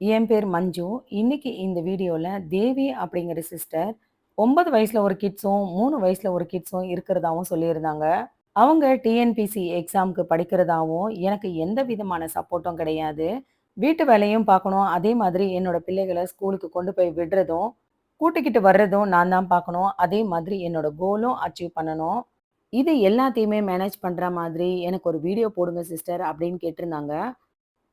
என் பேர் மஞ்சு. இன்னைக்கு இந்த வீடியோவில் தேவி அப்படிங்கிற சிஸ்டர் ஒன்பது வயசில் ஒரு கிட்ஸும், மூணு வயசில் ஒரு கிட்ஸும் இருக்கிறதாவும் சொல்லியிருந்தாங்க. அவங்க டிஎன்பிசி எக்ஸாம்க்கு படிக்கிறதாவும், எனக்கு எந்த விதமான சப்போர்ட்டும் கிடையாது. வீட்டு வேலையும் பார்க்கணும். அதே மாதிரி என்னோட பிள்ளைகளை ஸ்கூலுக்கு கொண்டு போய் விடுறதும், கூட்டிக்கிட்டு வர்றதும் நான் தான் பார்க்கணும். அதே மாதிரி என்னோட கோலும் அச்சீவ் பண்ணணும். இது எல்லாத்தையுமே மேனேஜ் பண்ணுற மாதிரி எனக்கு ஒரு வீடியோ போடுங்க சிஸ்டர் அப்படின்னு கேட்டிருந்தாங்க.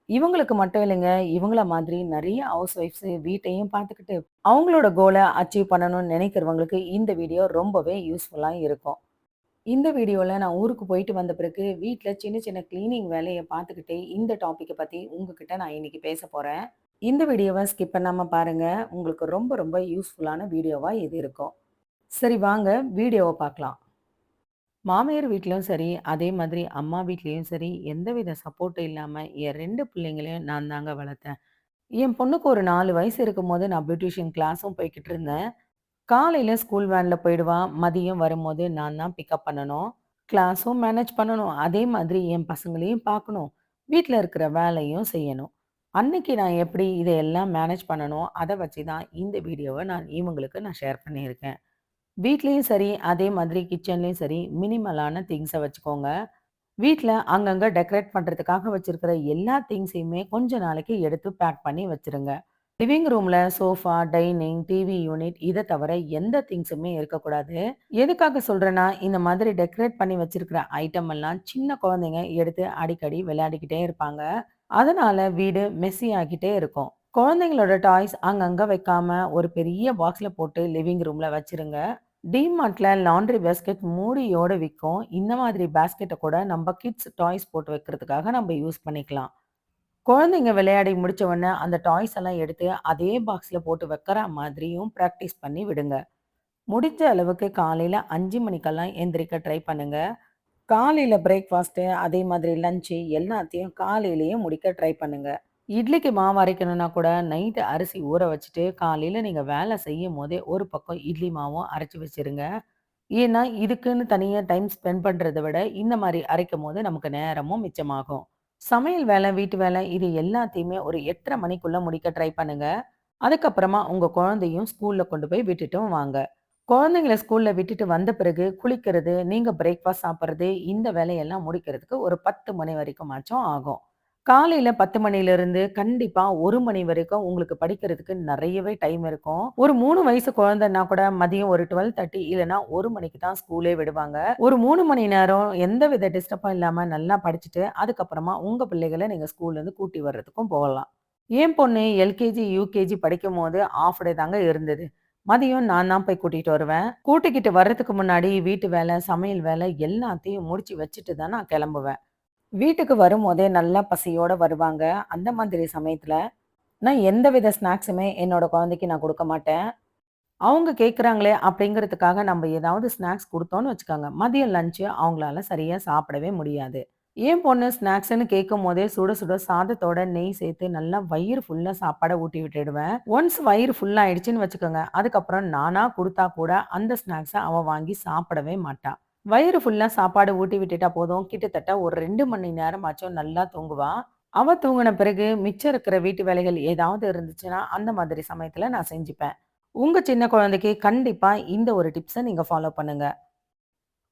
இவங்களுக்கு மட்டும் இல்லைங்க. இவங்கள மாதிரி நிறைய ஹவுஸ் ஒய்ஃப்ஸ் வீட்டையும் பார்த்துக்கிட்டு, அவங்களோட கோலை அச்சீவ் பண்ணணும்னு நினைக்கிறவங்களுக்கு இந்த வீடியோ ரொம்பவே யூஸ்ஃபுல்லாக இருக்கும். இந்த வீடியோவில் நான் ஊருக்கு போயிட்டு வந்த பிறகு வீட்டில் சின்ன சின்ன கிளீனிங் வேலையை பார்த்துக்கிட்டே இந்த டாப்பிக்கை பற்றி உங்ககிட்ட நான் இன்னைக்கு பேச போகிறேன் இந்த வீடியோவை ஸ்கிப் பண்ணாமல் பாருங்கள் உங்களுக்கு ரொம்ப ரொம்ப யூஸ்ஃபுல்லான வீடியோவாக இது இருக்கும். சரி வாங்க வீடியோவை பார்க்கலாம். மாமியார் வீட்லயும் சரி, அதே மாதிரி அம்மா வீட்லேயும் சரி, எந்தவித சப்போர்ட்டும் இல்லாமல் என் ரெண்டு பிள்ளைங்களையும் நான் தாங்க வளர்த்தேன். என் பொண்ணுக்கு ஒரு நாலு வயசு இருக்கும்போது நான் பியூட்டிஷியன் கிளாஸும் போய்கிட்டு இருந்தேன். காலையில் ஸ்கூல் வேனில் போயிடுவான் மதியம் வரும்போது நான் தான் பிக்கப் பண்ணணும். கிளாஸும் மேனேஜ் பண்ணணும். அதே மாதிரி என் பசங்களையும் பார்க்கணும். வீட்டில் இருக்கிற வேலையும் செய்யணும். அன்னைக்கு நான் எப்படி இதையெல்லாம் மேனேஜ் பண்ணணும் அதை வச்சு தான் இந்த வீடியோவை நான் இவங்களுக்கு நான் ஷேர் பண்ணியிருக்கேன். வீட்லேயும் சரி, அதே மாதிரி கிச்சன்லேயும் சரி, மினிமலான திங்ஸை வச்சுக்கோங்க. வீட்டில் அங்கங்கே டெக்கரேட் பண்ணுறதுக்காக வச்சுருக்கிற எல்லா திங்ஸையுமே கொஞ்ச நாளைக்கு எடுத்து பேக் பண்ணி வச்சுருங்க. லிவிங் ரூமில் சோஃபா, டைனிங், டிவி யூனிட் இதை தவிர எந்த திங்ஸுமே இருக்கக்கூடாது. எதுக்காக சொல்கிறேன்னா இந்த மாதிரி டெக்கரேட் பண்ணி வச்சுருக்கிற ஐட்டம் எல்லாம் சின்ன குழந்தைங்க எடுத்து அடிக்கடி விளையாடிக்கிட்டே இருப்பாங்க. அதனால வீடு மெஸ்ஸி ஆகிட்டே இருக்கும். குழந்தைங்களோட டாய்ஸ் அங்கங்கே வைக்காம ஒரு பெரிய பாக்ஸில் போட்டு லிவிங் ரூமில் வச்சுருங்க டிமார்ட்ல லாண்ட்ரி பேஸ்கெட் மூடியோட விற்கும் இந்த மாதிரி பேஸ்கெட்டை கூட நம்ம கிட்ஸ் டாய்ஸ் போட்டு வைக்கிறதுக்காக நம்ம யூஸ் பண்ணிக்கலாம். குழந்தைங்க விளையாடி முடிச்ச உடனே அந்த டாய்ஸ் எல்லாம் எடுத்து அதே பாக்ஸில் போட்டு வைக்கிற மாதிரியும் ப்ராக்டிஸ் பண்ணி விடுங்க. முடிஞ்ச அளவுக்கு காலையில் அஞ்சு மணிக்கெல்லாம் எந்திரிக்க ட்ரை பண்ணுங்க. காலையில் பிரேக்ஃபாஸ்ட்டு அதே மாதிரி லஞ்சு எல்லாத்தையும் காலையிலேயே முடிக்க ட்ரை பண்ணுங்கள் இட்லிக்கு மாவு அரைக்கணும்னா கூட நைட்டு அரிசி ஊற வச்சுட்டு காலையில் நீங்கள் வேலை செய்யும் போதே ஒரு பக்கம் இட்லி மாவும் அரைச்சி வச்சிருங்க. ஏன்னா, இதுக்குன்னு தனியாக டைம் ஸ்பெண்ட் பண்ணுறதை விட இந்த மாரி அரைக்கும்போது நமக்கு நேரமும் மிச்சமாகும். சமையல் வேலை, வீட்டு வேலை இது எல்லாத்தையுமே ஒரு 8:30 மணிக்குள்ள முடிக்க ட்ரை பண்ணுங்க. அதுக்கப்புறமா உங்க குழந்தையும் ஸ்கூல்ல கொண்டு போய் விட்டுட்டும் வாங்க. குழந்தைங்கள ஸ்கூல்ல விட்டுட்டு வந்த பிறகு குளிக்கிறது, நீங்க பிரேக்ஃபாஸ்ட் சாப்பிட்றது இந்த வேலையெல்லாம் முடிக்கிறதுக்கு ஒரு 10 மணி வரைக்கும் மாச்சம் ஆகும். காலையில 10 மணியிலிருந்து கண்டிப்பா ஒரு மணி வரைக்கும் உங்களுக்கு படிக்கிறதுக்கு நிறையவே டைம் இருக்கும். ஒரு மூணு வயசு குழந்தைன்னா கூட மதியம் ஒரு டுவெல் தேர்ட்டி இல்லைன்னா ஒரு மணிக்கு தான் ஸ்கூலே விடுவாங்க. ஒரு மூணு மணி நேரம் எந்த வித டிஸ்டர்பும் இல்லாம நல்லா படிச்சுட்டு, அதுக்கப்புறமா உங்க பிள்ளைகளை நீங்க ஸ்கூல்லேருந்து கூட்டி வர்றதுக்கும் போகலாம். என் பொண்ணு எல்கேஜி, யூகேஜி படிக்கும்போது ஆஃப் டே தாங்க இருந்தது. மதியம் நான் தான் போய் கூட்டிட்டு வருவேன். கூட்டிக்கிட்டு வர்றதுக்கு முன்னாடி வீட்டு வேலை, சமையல் வேலை எல்லாத்தையும் முடிச்சு வச்சுட்டு தான் நான் கிளம்புவேன். வீட்டுக்கு வரும்போதே நல்லா பசியோட வருவாங்க. அந்த மாதிரி சமயத்துல, நான் எந்த வித ஸ்நாக்ஸுமே என்னோட குழந்தைக்கு நான் கொடுக்க மாட்டேன். அவங்க கேட்குறாங்களே அப்படிங்கிறதுக்காக நம்ம ஏதாவது ஸ்நாக்ஸ் கொடுத்தோன்னு வச்சுக்கோங்க, மதியம் லஞ்சு அவங்களால சரியா சாப்பிடவே முடியாது. என் பொண்ணு ஸ்நாக்ஸ்ன்னு கேட்கும்போதே சுட சுட சாதத்தோட நெய் சேர்த்து நல்லா வயிறு ஃபுல்லாக சாப்பாடை ஊட்டி விட்டுடுவேன். ஒன்ஸ் வயிறு ஃபுல்லாக ஆயிடுச்சுன்னு வச்சுக்கோங்க, அதுக்கப்புறம் நானாக கொடுத்தா கூட அந்த ஸ்நாக்ஸை அவள் வாங்கி சாப்பிடவே மாட்டா. வயிறு ஃபுல்லாக சாப்பாடு ஊட்டி விட்டுட்டா போதும், கிட்டத்தட்ட ஒரு ரெண்டு மணி நேரமாச்சும் நல்லா தூங்குவா. அவ தூங்கின பிறகு மிச்சம் இருக்கிற வீட்டு வேலைகள் ஏதாவது இருந்துச்சுன்னா, அந்த மாதிரி சமயத்துல நான் செஞ்சுப்பேன். உங்க சின்ன குழந்தைக்கு கண்டிப்பா இந்த ஒரு டிப்ஸை நீங்க ஃபாலோ பண்ணுங்க.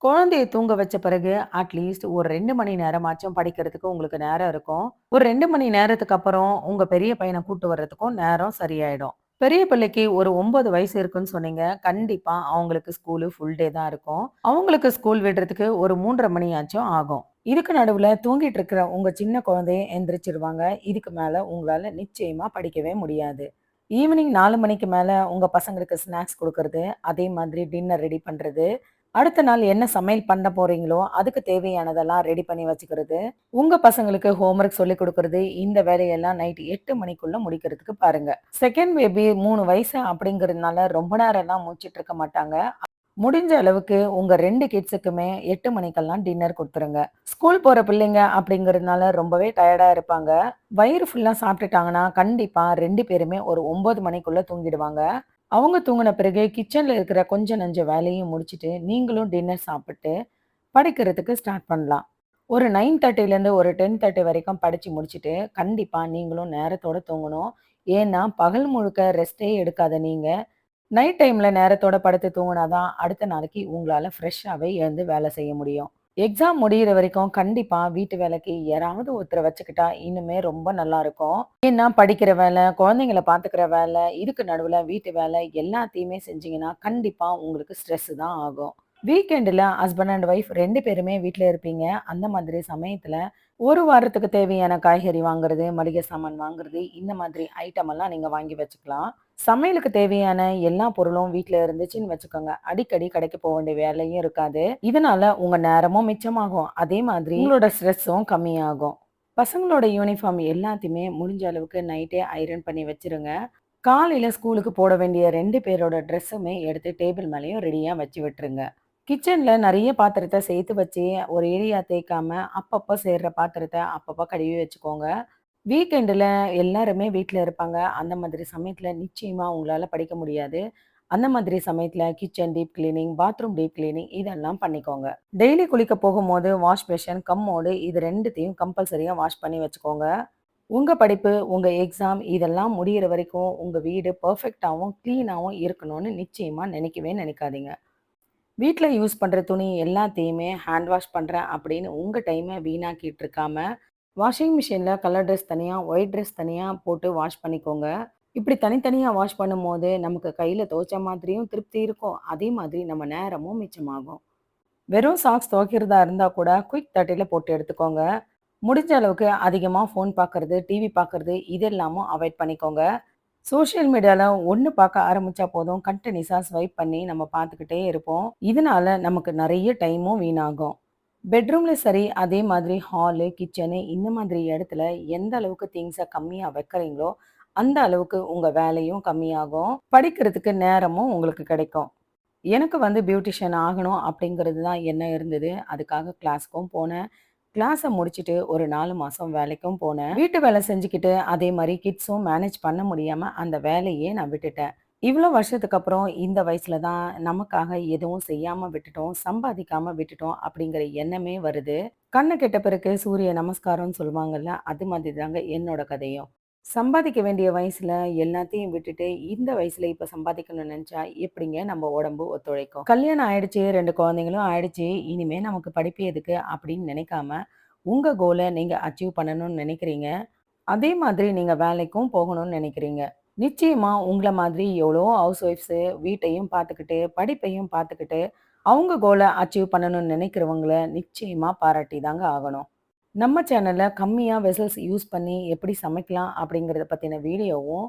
குழந்தைய தூங்க வச்ச பிறகு அட்லீஸ்ட் ஒரு ரெண்டு மணி நேரமாச்சும் படிக்கிறதுக்கு உங்களுக்கு நேரம் இருக்கும். ஒரு ரெண்டு மணி நேரத்துக்கு அப்புறம் உங்க பெரிய பையனை கூட்டு வர்றதுக்கும் நேரம் சரியாயிடும். பெரிய பிள்ளைக்கு ஒரு ஒன்பது வயசு இருக்குன்னு சொன்னீங்க. கண்டிப்பா அவங்களுக்கு ஸ்கூலு ஃபுல் டே தான் இருக்கும். அவங்களுக்கு ஸ்கூல் விடுறதுக்கு ஒரு 3:30 மணியாச்சும் ஆகும். இதுக்கு நடுவில் தூங்கிட்டு இருக்கிற உங்க சின்ன குழந்தைய எந்திரிச்சிருவாங்க. இதுக்கு மேல உங்களால நிச்சயமா படிக்கவே முடியாது. ஈவினிங் நாலு மணிக்கு மேல உங்க பசங்களுக்கு ஸ்நாக்ஸ் கொடுக்கறது அதே மாதிரி டின்னர் ரெடி பண்றது, அடுத்த நாள் என்ன சமையல் பண்ண போறீங்களோ, அதுக்கு தேவையானதெல்லாம் ரெடி பண்ணி வச்சுக்கிறது, உங்க பசங்களுக்கு ஹோம்ஒர்க் சொல்லிக் கொடுக்கறது இந்த வேலையெல்லாம் நைட் எட்டு மணிக்குள்ள முடிக்கிறதுக்கு பாருங்க. செகண்ட் பேபி மூணு வயசு அப்படிங்கிறதுனால ரொம்ப நேரம்லாம் முழிச்சிட்டு இருக்க மாட்டாங்க. முடிஞ்ச அளவுக்கு உங்க ரெண்டு கிட்ஸுக்குமே எட்டு மணிக்கெல்லாம் டின்னர் கொடுத்துருங்க ஸ்கூல் போற பிள்ளைங்க அப்படிங்கிறதுனால ரொம்பவே டயர்டா இருப்பாங்க. வயிறு ஃபுல்லா சாப்பிட்டுட்டாங்கன்னா, கண்டிப்பா ரெண்டு பேருமே ஒரு ஒன்பது மணிக்குள்ள தூங்கிடுவாங்க. அவங்க தூங்கின பிறகு கிச்சனில் இருக்கிற கொஞ்ச நஞ்ச வேலையும் முடிச்சுட்டு, நீங்களும் டின்னர் சாப்பிட்டு படிக்கிறதுக்கு ஸ்டார்ட் பண்ணலாம். ஒரு 9:30லேருந்து ஒரு 10:30 வரைக்கும் படித்து முடிச்சுட்டு, கண்டிப்பாக நீங்களும் நேரத்தோட தூங்கணும். ஏன்னா, பகல் முழுக்க ரெஸ்ட்டே எடுக்காத நீங்கள் நைட் டைமில் நேரத்தோட படுத்து தூங்கினா தான், அடுத்த நாளைக்கு உங்களால் ஃப்ரெஷ்ஷாகவே எழுந்து வேலை செய்ய முடியும். எக்ஸாம் முடியிற வரைக்கும் கண்டிப்பாக வீட்டு வேலைக்கு யாராவது ஒருத்தரை வச்சுக்கிட்டா இன்னுமே ரொம்ப நல்லாருக்கும். ஏன்னா, படிக்கிற வேலை, குழந்தைங்கள பார்த்துக்கிற வேலை, இதுக்கு நடுவில் வீட்டு வேலை எல்லாத்தையுமே செஞ்சீங்கன்னா, கண்டிப்பாக உங்களுக்கு ஸ்ட்ரெஸ் தான் ஆகும். வீக்கெண்டில் ஹஸ்பண்ட் அண்ட் ஒய்ஃப் ரெண்டு பேருமே வீட்டில் இருப்பீங்க. அந்த மாதிரி சமயத்தில் ஒரு வாரத்துக்கு தேவையான காய்கறி வாங்குறது, மளிகை சாமான் வாங்குறது, இந்த மாதிரி ஐட்டம் எல்லாம் வாங்கி வச்சுக்கலாம். சமையலுக்கு தேவையான எல்லா பொருளும் வீட்டில் இருந்துச்சுன்னு வச்சுக்கோங்க. அடிக்கடி கடைக்கு போக வேண்டிய வேலையும் இருக்காது. இதனால உங்க நேரமும் மிச்சமாகும். அதே மாதிரி உங்களோட ஸ்ட்ரெஸ்ஸும் கம்மியாகும். பசங்களோட யூனிஃபார்ம் எல்லாத்தையுமே முடிஞ்ச அளவுக்கு நைட்டே ஐரன் பண்ணி வச்சிருங்க காலையில ஸ்கூலுக்கு போட வேண்டிய ரெண்டு பேரோட ட்ரெஸ்ஸுமே எடுத்து டேபிள் மேலேயும் ரெடியாக வச்சு விட்டுருங்க. கிச்சனில் நிறைய பாத்திரத்தை சேர்த்து வச்சு, ஒரு ஏரியா தேய்க்காம, அப்பப்போ சேர்ற பாத்திரத்தை அப்பப்போ கழுவி வச்சுக்கோங்க. வீக்கெண்டில் எல்லாருமே வீட்டில் இருப்பாங்க. அந்த மாதிரி சமயத்தில் நிச்சயமாக உங்களால் படிக்க முடியாது. அந்த மாதிரி சமயத்தில் kitchen deep cleaning, bathroom deep cleaning இதெல்லாம் பண்ணிக்கோங்க. டெய்லி குளிக்க போகும்போது வாஷ் பேஷன், கம்மோடு இது ரெண்டுத்தையும் கம்பல்சரியாக வாஷ் பண்ணி வச்சுக்கோங்க. உங்கள் படிப்பு, உங்கள் எக்ஸாம் இதெல்லாம் முடியிற வரைக்கும் உங்கள் வீடு பர்ஃபெக்டாகவும் க்ளீனாகவும் இருக்கணும்னு நிச்சயமாக நினைக்கவே நினைக்காதீங்க. வீட்டில் யூஸ் பண்ணுற துணி எல்லாத்தையுமே ஹேண்ட் வாஷ் பண்ணுறேன் அப்படின்னு உங்கள் டைமை வீணாக்கிட்டு இருக்காம, வாஷிங் மிஷினில் கலர் ட்ரெஸ் தனியாக ஒயிட் ட்ரெஸ் தனியாக போட்டு வாஷ் பண்ணிக்கோங்க. இப்படி தனித்தனியாக வாஷ் பண்ணும்போது, நமக்கு கையில் துவைச்ச மாதிரியும் திருப்தி இருக்கும். அதே மாதிரி நம்ம நேரமும் மிச்சமாகும். வெறும் சாக்ஸ் துவைக்கிறதா இருந்தால் கூட குயிக் 30ல போட்டு எடுத்துக்கோங்க. முடிஞ்ச அளவுக்கு அதிகமாக ஃபோன் பார்க்கறது, டிவி பார்க்குறது இதெல்லாமும் அவாய்ட் பண்ணிக்கோங்க. சோஷியல் மீடியாவில் ஒன்று பார்க்க ஆரம்பித்தா போதும், கண்டினியூஸாக ஸ்வைப் பண்ணி நம்ம பார்த்துக்கிட்டே இருப்போம். இதனால நமக்கு நிறைய டைமும் வீணாகும். பெட்ரூம்ல சரி, அதே மாதிரி ஹாலு, கிச்சனு இந்த மாதிரி இடத்துல எந்த அளவுக்கு திங்ஸை கம்மியாக வைக்கிறீங்களோ, அந்த அளவுக்கு உங்கள் வேலையும் கம்மியாகும். படிக்கிறதுக்கு நேரமும் உங்களுக்கு கிடைக்கும். எனக்கு வந்து பியூட்டிஷியன் ஆகணும் அப்படிங்கிறது தான் என்ன இருந்தது. அதுக்காக கிளாஸ்க்கும் போனேன். கிளாஸை முடிச்சுட்டு ஒரு நாலு மாதம் வேலைக்கும் போனேன். வீட்டு வேலை செஞ்சுக்கிட்டு, அதே மாதிரி கிட்ஸும் மேனேஜ் பண்ண முடியாமல் அந்த வேலையே நான் விட்டுட்டேன். இவ்வளோ வருஷத்துக்கு அப்புறம் இந்த வயசுல தான் நமக்காக எதுவும் செய்யாம விட்டுட்டோம், சம்பாதிக்காம விட்டுட்டோம் அப்படிங்கிற எண்ணமே வருது. கண்ணை கெட்ட பிறகு சூரிய நமஸ்காரம்னு சொல்லுவாங்கல்ல, அது மாதிரி தாங்க என்னோட கதையும். சம்பாதிக்க வேண்டிய வயசுல எல்லாத்தையும் விட்டுட்டு, இந்த வயசுல இப்ப சம்பாதிக்கணும்னு நினைச்சா எப்படிங்க நம்ம உடம்பு ஒத்துழைக்கும்? கல்யாணம் ஆயிடுச்சு, ரெண்டு குழந்தைங்களும் ஆயிடுச்சு, இனிமே நமக்கு படிப்பு எதுக்கு அப்படின்னு நினைக்காம, உங்க கோலை நீங்க அச்சீவ் பண்ணணும்னு நினைக்கிறீங்க. அதே மாதிரி நீங்க வேலைக்கும் போகணும்னு நினைக்கிறீங்க. நிச்சயமாக உங்களை மாதிரி எவ்வளோ ஹவுஸ் ஒய்ஃப்ஸு வீட்டையும் பார்த்துக்கிட்டு, படிப்பையும் பார்த்துக்கிட்டு, அவங்க கோலை அச்சீவ் பண்ணணும்னு நினைக்கிறவங்கள நிச்சயமாக பாராட்டி தாங்க ஆகணும். நம்ம சேனலில் கம்மியாக வெசல்ஸ் யூஸ் பண்ணி எப்படி சமைக்கலாம் அப்படிங்கிறத பற்றின வீடியோவும்,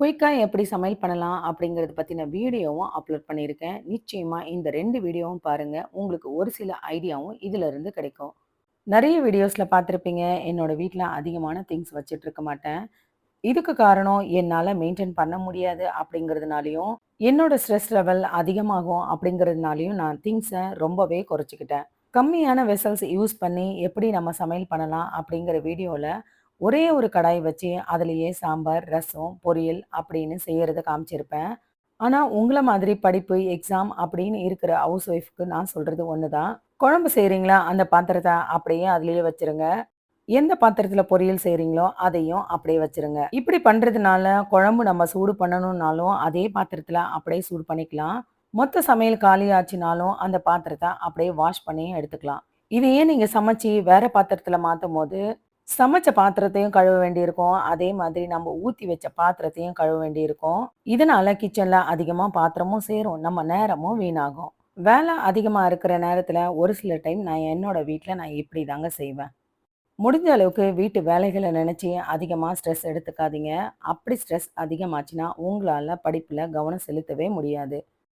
குயிக்காக எப்படி சமையல் பண்ணலாம் அப்படிங்கிறத பற்றின வீடியோவும் அப்லோட் பண்ணியிருக்கேன். நிச்சயமாக இந்த ரெண்டு வீடியோவும் பாருங்கள் உங்களுக்கு ஒரு சில ஐடியாவும் இதிலிருந்து கிடைக்கும். நிறைய வீடியோஸில் பார்த்துருப்பீங்க என்னோடய வீட்டில் அதிகமான திங்ஸ் வச்சுட்டு இருக்க மாட்டேன். இதுக்கு காரணம் என்னால் மெயின்டெயின் பண்ண முடியாது அப்படிங்கிறதுனாலையும் என்னோட ஸ்ட்ரெஸ் லெவல் அதிகமாகும் அப்படிங்கிறதுனாலையும் நான் திங்ஸை ரொம்பவே குறைச்சிக்கிட்டேன் கம்மியான வெசல்ஸ் யூஸ் பண்ணி எப்படி நம்ம சமையல் பண்ணலாம் அப்படிங்கிற வீடியோவில் ஒரே ஒரு கடாய் வச்சு அதுலேயே சாம்பார், ரசம், பொரியல் அப்படின்னு செய்கிறத காமிச்சிருப்பேன். ஆனால் உங்களை மாதிரி படிப்பு, எக்ஸாம் அப்படின்னு இருக்கிற ஹவுஸ் ஒய்ஃப்க்கு நான் சொல்கிறது ஒன்று தான். குழம்பு செய்கிறீங்களா அந்த பாத்திரத்தை அப்படியே அதுலேயே வச்சுருங்க. எந்த பாத்திரத்தில் பொரியல் செய்கிறீங்களோ அதையும் அப்படியே வச்சுருங்க. இப்படி பண்ணுறதுனால குழம்பு நம்ம சூடு பண்ணணும்னாலும், அதே பாத்திரத்தில் அப்படியே சூடு பண்ணிக்கலாம். மொத்த சமையல் காலியாச்சுனாலும், அந்த பாத்திரத்தை அப்படியே வாஷ் பண்ணியும் எடுத்துக்கலாம். இதையே நீங்கள் சமைச்சு வேற மாற்றும் போது சமைச்ச பாத்திரத்தையும் கழுவ வேண்டியிருக்கும். அதே மாதிரி நம்ம ஊற்றி வச்ச பாத்திரத்தையும் கழுவ வேண்டியிருக்கும். இதனால கிச்சனில் அதிகமாக பாத்திரமும் சேரும். நம்ம நேரமும் வீணாகும். வேலை அதிகமாக இருக்கிற நேரத்தில் ஒரு சில டைம் நான் என்னோட வீட்டில் நான் இப்படி தாங்க செய்வேன். முடிஞ்ச அளவுக்கு வீட்டு வேலைகளை நினச்சி அதிகமாக ஸ்ட்ரெஸ் எடுத்துக்காதீங்க. அப்படி ஸ்ட்ரெஸ் அதிகமாச்சுன்னா, உங்களால் படிப்பில் கவனம் செலுத்தவே முடியாது.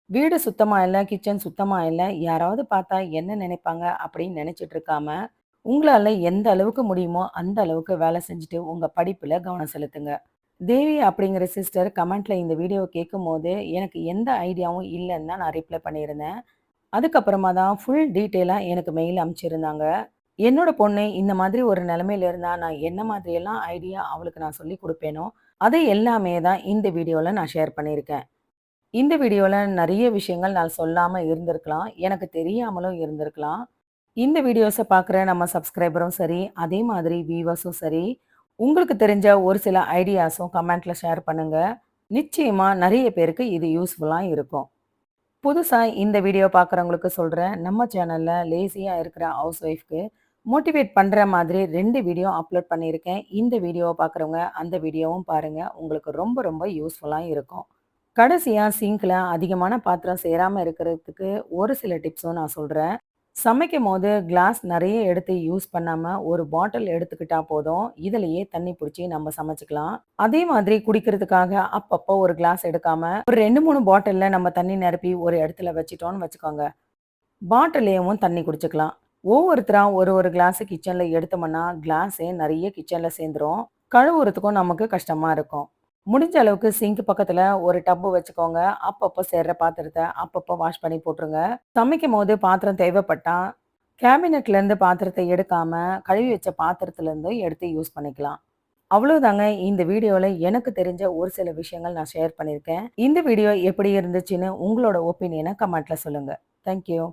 வீடு சுத்தமாக இல்லை கிச்சன் சுத்தமாக இல்லை யாராவது பார்த்தா என்ன நினைப்பாங்க அப்படின்னு நினச்சிட்டு இருக்காம, உங்களால் எந்த அளவுக்கு முடியுமோ அந்த அளவுக்கு வேலை செஞ்சுட்டு உங்கள் படிப்பில் கவனம் செலுத்துங்க. தேவி அப்படிங்கிற சிஸ்டர் கமெண்ட்ல இந்த வீடியோவை கேட்கும் போது எனக்கு எந்த ஐடியாவும் இல்லைன்னு தான் நான் ரிப்ளை பண்ணியிருந்தேன். அதுக்கப்புறமா தான் ஃபுல் டீட்டெயிலாக எனக்கு மெயில் அனுப்பிச்சிருந்தாங்க. என்னோட பொண்ணு இந்த மாதிரி ஒரு நிலமையில இருந்தா, நான் என்ன மாதிரியெல்லாம் ஐடியா அவளுக்கு நான் சொல்லிக் கொடுப்பேனோ அதை எல்லாமே தான் இந்த வீடியோவில் நான் ஷேர் பண்ணியிருக்கேன். இந்த வீடியோவில் நிறைய விஷயங்கள் நான் சொல்லாமல் இருந்திருக்கலாம். எனக்கு தெரியாமலும் இருந்திருக்கலாம். இந்த வீடியோஸை பார்க்குற நம்ம சப்ஸ்கிரைபரும் சரி, அதே மாதிரி வியூவர்ஸும் சரி, உங்களுக்கு தெரிஞ்ச ஒரு சில ஐடியாஸும் கமெண்ட்டில் ஷேர் பண்ணுங்கள் நிச்சயமாக நிறைய பேருக்கு இது யூஸ்ஃபுல்லாக இருக்கும். புதுசாக இந்த வீடியோ பார்க்குறவங்களுக்கு சொல்கிறேன் நம்ம சேனலில் லேசியாக இருக்கிற ஹவுஸ் ஒய்ஃப்க்கு மோட்டிவேட் பண்ணுற மாதிரி ரெண்டு வீடியோ அப்லோட் பண்ணியிருக்கேன். இந்த வீடியோவை பார்க்குறவங்க அந்த வீடியோவும் பாருங்கள் உங்களுக்கு ரொம்ப ரொம்ப யூஸ்ஃபுல்லாக இருக்கும். கடைசியாக சிங்கில் அதிகமான பாத்திரம் சேராமல் இருக்கிறதுக்கு ஒரு சில டிப்ஸும் நான் சொல்றேன். சமைக்கும்போது கிளாஸ் நிறைய எடுத்து யூஸ் பண்ணாமல் ஒரு பாட்டில் எடுத்துக்கிட்டா போதும். இதுலேயே தண்ணி பிடிச்சி நம்ம சமைச்சிக்கலாம் அதே மாதிரி குடிக்கிறதுக்காக அப்பப்போ ஒரு கிளாஸ் எடுக்காமல் ஒரு ரெண்டு மூணு பாட்டிலில் நம்ம தண்ணி நிரப்பி ஒரு இடத்துல வச்சுட்டோம்னு வச்சுக்கோங்க. பாட்டிலேயும் தண்ணி குடிச்சுக்கலாம். ஒவ்வொருத்தராக ஒரு ஒரு கிளாஸ் கிச்சனில் எடுத்தோம்னா, கிளாஸே நிறைய கிச்சனில் சேர்ந்துரும். கழுவுறதுக்கும் நமக்கு கஷ்டமாக இருக்கும். முடிஞ்ச அளவுக்கு சிங்க் பக்கத்தில் ஒரு டப்பு வச்சுக்கோங்க. அப்பப்போ சேர்ற பாத்திரத்தை அப்பப்போ வாஷ் பண்ணி போட்டுருங்க. சமைக்கும்போது பாத்திரம் தேவைப்பட்டால் கேபினெட்லேருந்து பாத்திரத்தை எடுக்காமல் கழுவி வச்ச பாத்திரத்துலேருந்து எடுத்து யூஸ் பண்ணிக்கலாம். அவ்வளோதாங்க இந்த வீடியோவில் எனக்கு தெரிஞ்ச ஒரு சில விஷயங்கள் நான் ஷேர் பண்ணியிருக்கேன். இந்த வீடியோ எப்படி இருந்துச்சுன்னு உங்களோட ஒப்பீனியனை கமெண்ட்டில் சொல்லுங்கள் தேங்க் யூ.